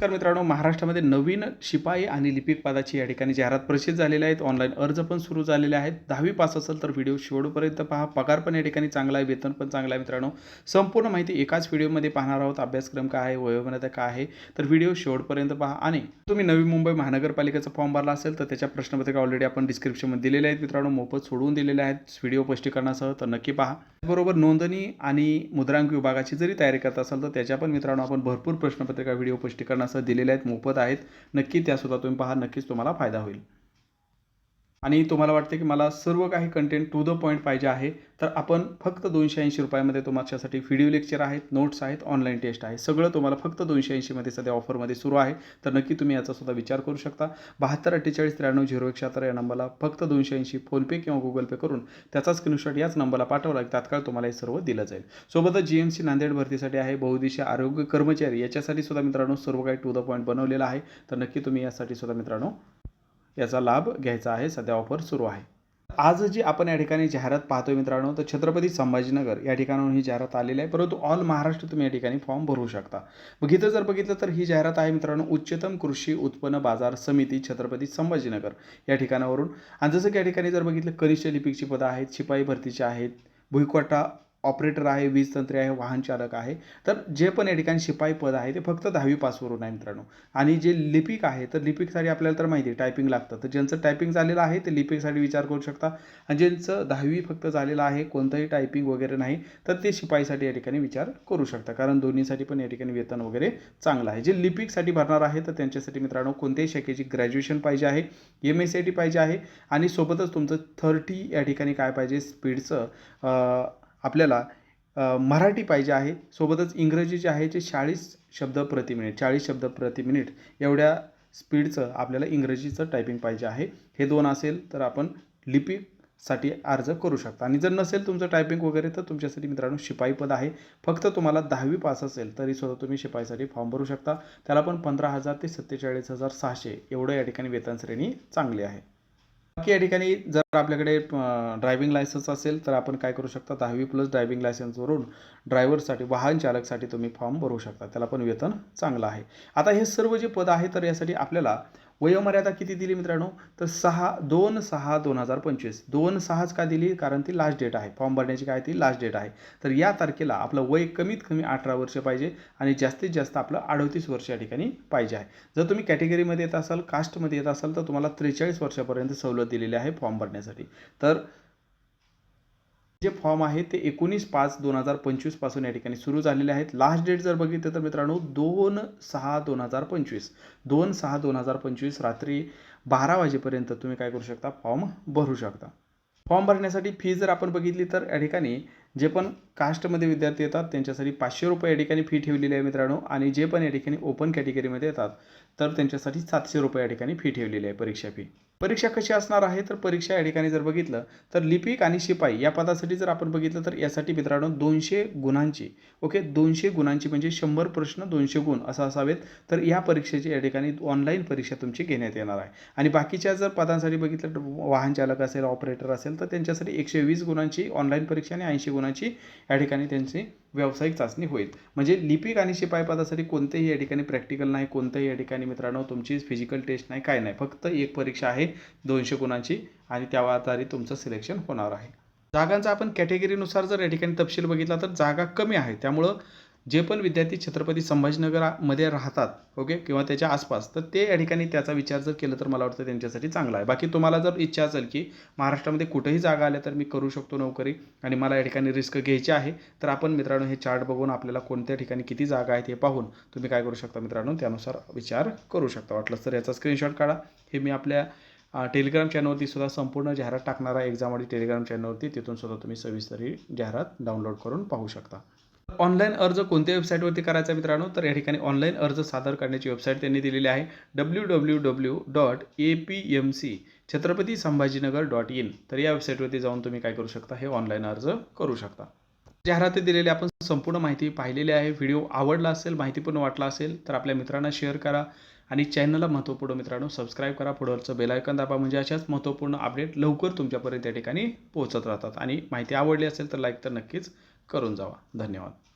तर मित्रांनो महाराष्ट्रामध्ये नवीन शिपाई आणि लिपिक पदाची या ठिकाणी जाहिरात प्रसिद्ध झालेल्या आहेत. ऑनलाईन अर्ज पण सुरू झालेले आहेत. दहावी पास असेल तर व्हिडिओ शेवटपर्यंत पहा. पगार पण या ठिकाणी चांगला आहे. वेतन पण चांगला आहे मित्रांनो. संपूर्ण माहिती एकाच व्हिडिओमध्ये पाहणार आहोत. अभ्यासक्रम काय आहे? वयोमर्यादा काय आहे? तर व्हिडिओ शेवटपर्यंत पहा. आणि तुम्ही नवी मुंबई महानगरपालिकेचा फॉर्म भरला असेल तर त्याच्या प्रश्नपत्रिका ऑलरेडी आपण डिस्क्रिप्शनमध्ये दिलेले आहेत मित्रांनो. मोफत सोडवून दिलेले आहेत. व्हिडिओ स्पष्टीकरणासह तर नक्की पहा. बरोबर नोंदणी आणि मुद्रांक विभागाची जरी तयारी करत असाल तर त्याच्या पण मित्रांनो आपण भरपूर प्रश्नपत्रिका व्हिडिओ असं दिलेल्या आहेत मोफत आहेत. नक्की त्यासुद्धा तुम्ही पहा नक्कीच तुम्हाला फायदा होईल. आणि तुम्हाला वाटते की मला सर्व काही कंटेंट टू द पॉईंट पाहिजे आहे तर आपण फक्त दोनशे ऐंशी रुपयामध्ये तुमच्यासाठी व्हिडिओ लेक्चर आहेत नोट्स आहेत ऑनलाईन टेस्ट आहे. सगळं तुम्हाला फक्त दोनशे ऐंशीमध्ये सध्या ऑफरमध्ये सुरू आहे. तर नक्की तुम्ही याचा सुद्धा विचार करू शकता. बहात्तर अठ्ठेचाळीस त्र्याण्णव झिरो एक शहात्तर या नंबरला फक्त दोनशे ऐंशी फोनपे किंवा गुगल पे करून त्याचा स्क्रीनशॉट याच नंबरला पाठवला. की तात्काळ तुम्हाला हे सर्व दिलं जाईल. सोबतच जी एम सी नांदेड भरतीसाठी आहे बहुदिशी आरोग्य कर्मचारी. याच्यासाठी सुद्धा मित्रांनो सर्व काही टू द पॉईंट बनवलेलं आहे. तर नक्की तुम्ही यासाठी सुद्धा मित्रांनो याचा लाभ घ्यायचा आहे. सध्या ऑफर सुरू आहे. आज जी आपण या ठिकाणी जाहिरात पाहतोय मित्रांनो तर छत्रपती संभाजीनगर या ठिकाणाहून ही जाहिरात आलेली आहे. परंतु ऑल महाराष्ट्र तुम्ही या ठिकाणी फॉर्म भरू शकता. मग इथं जर बघितलं तर ही जाहिरात आहे मित्रांनो उच्चतम कृषी उत्पन्न बाजार समिती छत्रपती संभाजीनगर या ठिकाणावरून. आणि जसं की या ठिकाणी जर बघितलं कनिष्ठ लिपिकची पदं आहेत शिपाई भरतीची आहेत भुईकोटा ऑपरेटर आहे वीज तंत्री आहे वाहन चालक आहे. तर जे पण या ठिकाणी शिपाई पद आहे ते फक्त दहावी पासवरून आहे मित्रांनो. आणि जे लिपिक आहे तर लिपिकसाठी आपल्याला तर माहिती आहे टायपिंग लागतं. तर ज्यांचं टायपिंग झालेलं आहे ते लिपिकसाठी विचार करू शकता. आणि ज्यांचं दहावी फक्त झालेलं आहे कोणतंही टायपिंग वगैरे नाही तर ते शिपाईसाठी या ठिकाणी विचार करू शकता. कारण दोन्हीसाठी पण या ठिकाणी वेतन वगैरे चांगलं आहे. जे लिपिकसाठी भरणार आहे तर त्यांच्यासाठी मित्रांनो कोणत्याही शाखेची ग्रॅज्युएशन पाहिजे आहे M S C I T पाहिजे आहे. आणि सोबतच तुमचं थर्टी या ठिकाणी काय पाहिजे स्पीडचं आपल्याला मराठी पाहिजे आहे. सोबतच इंग्रजी जे आहे ते चाळीस शब्द प्रति मिनिट चाळीस शब्द प्रति मिनिट एवढ्या स्पीडचं आपल्याला इंग्रजीचं टायपिंग पाहिजे आहे. हे दोन असेल तर आपण लिपीसाठी अर्ज करू शकता. आणि जर नसेल तुमचं टायपिंग वगैरे तर तुमच्यासाठी मित्रांनो शिपाई पद आहे. फक्त तुम्हाला दहावी पास असेल तरी सुद्धा तुम्ही शिपाईसाठी फॉर्म भरू शकता. त्याला पण पंधरा हजार ते सत्तेचाळीस हजार सहाशे एवढं या ठिकाणी वेतन श्रेणी चांगली आहे. बाकी या ठिकाणी जर आपल्याकडे ड्रायव्हिंग लायसन्स असेल तर आपण काय करू शकता? दहावी प्लस ड्रायव्हिंग लायसन्सवरून ड्रायव्हरसाठी वाहन चालकसाठी तुम्ही फॉर्म भरू शकता. त्याला पण वेतन चांगलं आहे. आता हे सर्व जे पद आहे तर यासाठी आपल्याला वयोमर्यादा किती दिली मित्रांनो? तर सहा दोन सहा दोन हजार पंचवीस. दोन सहाच का दिली? कारण ती लास्ट डेट आहे. फॉर्म भरण्याची काय? ती लास्ट डेट आहे. तर या तारखेला आपलं वय कमीत कमी अठरा वर्ष पाहिजे आणि जास्तीत जास्त आपलं अडतीस वर्ष या ठिकाणी पाहिजे आहे. जर तुम्ही कॅटेगरीमध्ये येत असाल कास्टमध्ये येत असाल तर तुम्हाला त्रेचाळीस वर्षापर्यंत सवलत दिलेली आहे फॉर्म भरण्यासाठी. तर जे फॉर्म आहे ते एकोणीस पाच दोन हजार पंचवीसपासून या ठिकाणी सुरू झालेले आहेत. लास्ट डेट जर बघितलं तर मित्रांनो दोन सहा दोन हजार पंचवीस. दोन सहा दोन हजार पंचवीस रात्री बारा वाजेपर्यंत तुम्ही काय करू शकता? फॉर्म भरू शकता. फॉर्म भरण्यासाठी फी जर आपण बघितली तर या ठिकाणी जे पण कास्टमध्ये विद्यार्थी येतात त्यांच्यासाठी पाचशे रुपये या ठिकाणी फी ठेवलेली आहे मित्रांनो. आणि जे पण या ठिकाणी ओपन कॅटेगरीमध्ये येतात तर त्यांच्यासाठी सातशे रुपये या ठिकाणी फी ठेवलेली आहे परीक्षा फी. परीक्षा कशी असणार आहे? तर परीक्षा या ठिकाणी जर बघितलं तर लिपिक आणि शिपाई या पदासाठी जर आपण बघितलं तर यासाठी मित्रांनो दोनशे गुणांची ओके? दोनशे गुणांची म्हणजे शंभर प्रश्न दोनशे गुण असं असावेत. तर या परीक्षेची या ठिकाणी ऑनलाईन परीक्षा तुमची घेण्यात येणार आहे. आणि बाकीच्या जर पदांसाठी बघितलं तर वाहन चालक असेल ऑपरेटर असेल तर त्यांच्यासाठी एकशे वीस गुणांची ऑनलाईन परीक्षा आणि ऐंशी गुणांची या ठिकाणी त्यांची व्यावसायिक चाचणी होईल. म्हणजे लिपिक आणि शिपाई पदासाठी कोणतेही या ठिकाणी प्रॅक्टिकल नाही कोणत्याही या ठिकाणी मित्रांनो तुमची फिजिकल टेस्ट नाही काय नाही. फक्त एक परीक्षा आहे दोनशे गुणांची आणि त्या आधारे तुमचं सिलेक्शन होणार आहे. जागांचा आपण कॅटेगरीनुसार जर या ठिकाणी तपशील बघितला तर जागा कमी आहे. त्यामुळं जे पण विद्यार्थी छत्रपती संभाजीनगरमध्ये राहतात ओके किंवा त्याच्या आसपास तर ते या ठिकाणी त्याचा विचार जर केला तर मला वाटतं त्यांच्यासाठी चांगला आहे. बाकी तुम्हाला जर इच्छा असेल की महाराष्ट्रामध्ये कुठेही जागा आल्या तर मी करू शकतो नोकरी आणि मला या ठिकाणी रिस्क घ्यायची आहे तर आपण मित्रांनो हे चार्ट बघून आपल्याला कोणत्या ठिकाणी किती जागा आहेत हे पाहून तुम्ही काय करू शकता मित्रांनो? त्यानुसार विचार करू शकता. वाटलंच तर याचा स्क्रीनशॉट काढा. हे मी आपल्या टेलिग्राम चॅनलवरती सुद्धा संपूर्ण जाहिरात टाकणारा एक्झामवाली टेलिग्राम चॅनलवरती तिथून सुद्धा तुम्ही सविस्तर ही जाहिरात डाउनलोड करून पाहू शकता. ऑनलाईन अर्ज कोणत्या वेबसाईटवरती करायचा मित्रांनो? तर या ठिकाणी ऑनलाईन अर्ज सादर करण्याची वेबसाईट त्यांनी दिलेली आहे W W W dot A P M C Chhatrapati Sambhajinagar dot in तर या वेबसाईटवरती जाऊन तुम्ही काय करू शकता? हे ऑनलाईन अर्ज करू शकता. जाहिराती दिलेली आपण संपूर्ण माहिती पाहिलेली आहे. व्हिडिओ आवडला असेल माहितीपूर्ण वाटला असेल तर आपल्या मित्रांना शेअर करा आणि चॅनलला महत्त्वपूर्ण मित्रांनो सबस्क्राईब करा. पुढवरचं बेलायकन दाबा म्हणजे अशाच महत्त्वपूर्ण अपडेट लवकर तुमच्यापर्यंत या ठिकाणी पोहोचत राहतात. आणि माहिती आवडली असेल तर लाईक तर नक्कीच करून जावा. धन्यवाद.